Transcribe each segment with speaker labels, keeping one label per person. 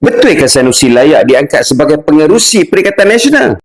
Speaker 1: Betul ke Sanusi layak diangkat sebagai pengerusi Perikatan Nasional?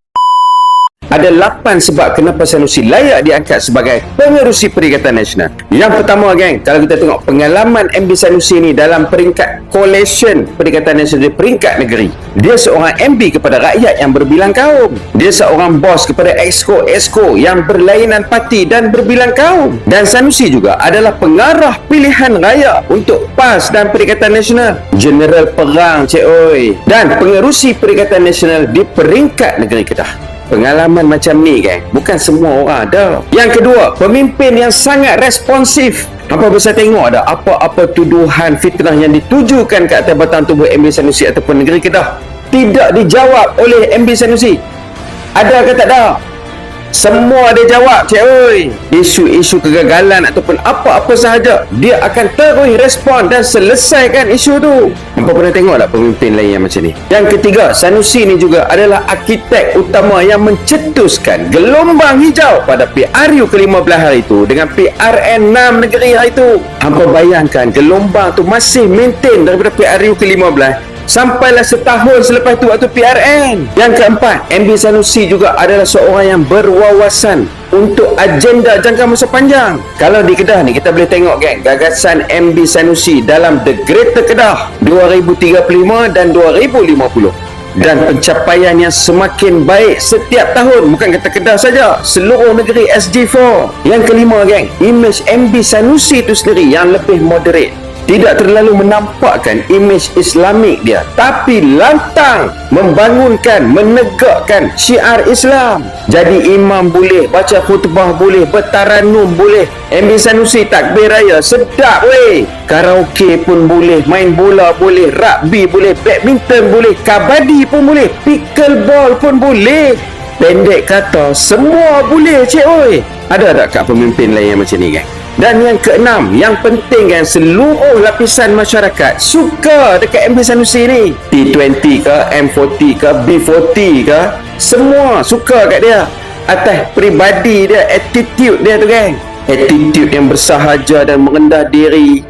Speaker 1: Ada 8 sebab kenapa Sanusi layak diangkat sebagai pengerusi Perikatan Nasional. Yang pertama, geng, kalau kita tengok pengalaman MB Sanusi ni dalam peringkat coalition Perikatan Nasional di peringkat negeri. Dia seorang MB kepada rakyat yang berbilang kaum. Dia seorang bos kepada exco-exco yang berlainan parti dan berbilang kaum. Dan Sanusi juga adalah pengarah pilihan raya untuk PAS dan Perikatan Nasional. General Perang, cik oi. Dan pengerusi Perikatan Nasional di peringkat negeri Kedah. Pengalaman macam ni kan? Bukan semua orang ada. Yang kedua Pemimpin yang sangat responsif. Apa besar tengok ada Apa-apa tuduhan fitnah yang ditujukan Ke atas batang tubuh MB Sanusi Ataupun negeri Kedah? Tidak dijawab oleh MB Sanusi. Ada ke tak ada semua dia jawab cik oi. Isu-isu kegagalan Ataupun apa-apa sahaja Dia akan terus respon Dan selesaikan isu tu. Apa pernah tengok tak Pemimpin lain yang macam ni? Yang ketiga Sanusi ni juga adalah Arkitek utama Yang mencetuskan Gelombang hijau Pada PRU ke-15 hari itu Dengan PRN 6 negeri hari itu. Hampa bayangkan Gelombang tu masih maintain Daripada PRU ke-15 Sampailah setahun selepas itu waktu PRN. Yang keempat, MB Sanusi juga adalah seorang yang berwawasan untuk agenda jangka masa panjang. Kalau di Kedah ni kita boleh tengok kan gagasan MB Sanusi dalam The Greater Kedah 2035 dan 2050 dan pencapaian yang semakin baik setiap tahun bukan kata Kedah saja seluruh negeri SG4 yang kelima geng image MB Sanusi itu sendiri yang lebih moderate tidak terlalu menampakkan imej Islamik dia tapi lantang membangunkan menegakkan syiar Islam. Jadi imam boleh baca khutbah boleh bertaranum boleh MB Sanusi takbir raya sedap weh. Karaoke pun boleh main bola boleh rugby boleh badminton boleh kabadi pun boleh pickleball pun boleh. Pendek kata semua boleh cik oi ada tak kat pemimpin lain yang macam ni kan dan yang keenam, yang penting kan seluruh lapisan masyarakat suka dekat MB Sanusi ni. T20 ke, M40 ke, B40 ke, semua suka kat dia. Atas peribadi dia, attitude dia tu kan. Attitude yang bersahaja dan merendah diri.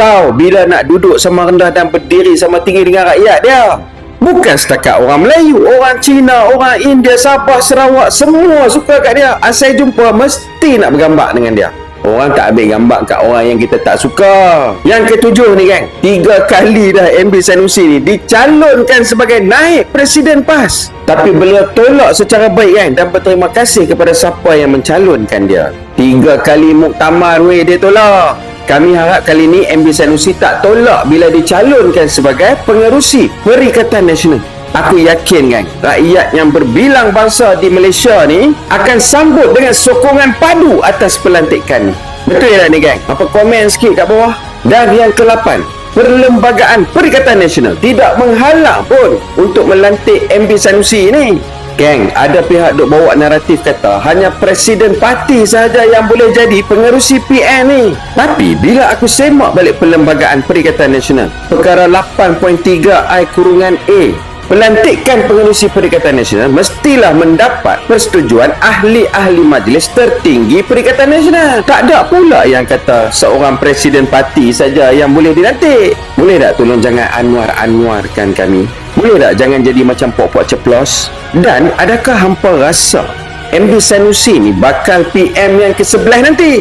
Speaker 1: Tahu bila nak duduk sama rendah dan berdiri sama tinggi dengan rakyat dia. Bukan setakat orang Melayu, orang Cina, orang India, Sabah, Sarawak, semua suka kat dia. Asal jumpa mesti nak bergambar dengan dia. Orang tak ambil gambar kat orang yang kita tak suka. Yang ketujuh ni kan, tiga kali dah MB Sanusi ni dicalonkan sebagai naik Presiden PAS. Tapi beliau tolak secara baik kan dan berterima kasih kepada siapa yang mencalonkan dia. Tiga kali muktamar weh dia tolak. Kami harap kali ni MB Sanusi tak tolak bila dicalonkan sebagai pengerusi Perikatan Nasional. Aku yakin kan Rakyat yang berbilang bangsa di Malaysia ni Akan sambut dengan sokongan padu atas pelantikan ni Betul tak ni gang? Apa komen sikit kat bawah? Dan yang ke-8 Perlembagaan Perikatan Nasional Tidak menghalang pun Untuk melantik MB Sanusi ni Gang, ada pihak duk bawa naratif kata hanya presiden parti sahaja yang boleh jadi pengerusi PN ni. Tapi bila aku semak balik Perlembagaan Perikatan Nasional, perkara 8.3 I kurungan A Pelantikan pengerusi Perikatan Nasional mestilah mendapat persetujuan ahli-ahli majlis tertinggi Perikatan Nasional. Tak ada pula yang kata seorang presiden parti saja yang boleh dilantik. Boleh tak tolong jangan anwar-anwarkan kami? Boleh tak jangan jadi macam pok-pok ceplos? Dan adakah hampa rasa MB Sanusi ni bakal PM yang ke-11 nanti?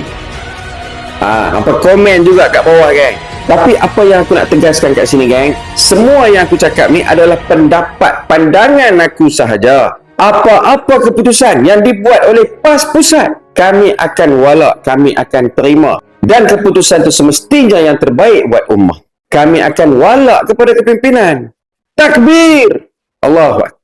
Speaker 1: Ah, hampa komen juga kat bawah kan. Tapi apa yang aku nak tegaskan kat sini geng? Semua yang aku cakap ni adalah pendapat pandangan aku sahaja. Apa-apa keputusan yang dibuat oleh PAS Pusat Kami akan walak, kami akan terima. Dan keputusan itu semestinya yang terbaik buat ummah. Kami akan walak kepada kepimpinan. Takbir! Allahu Akbar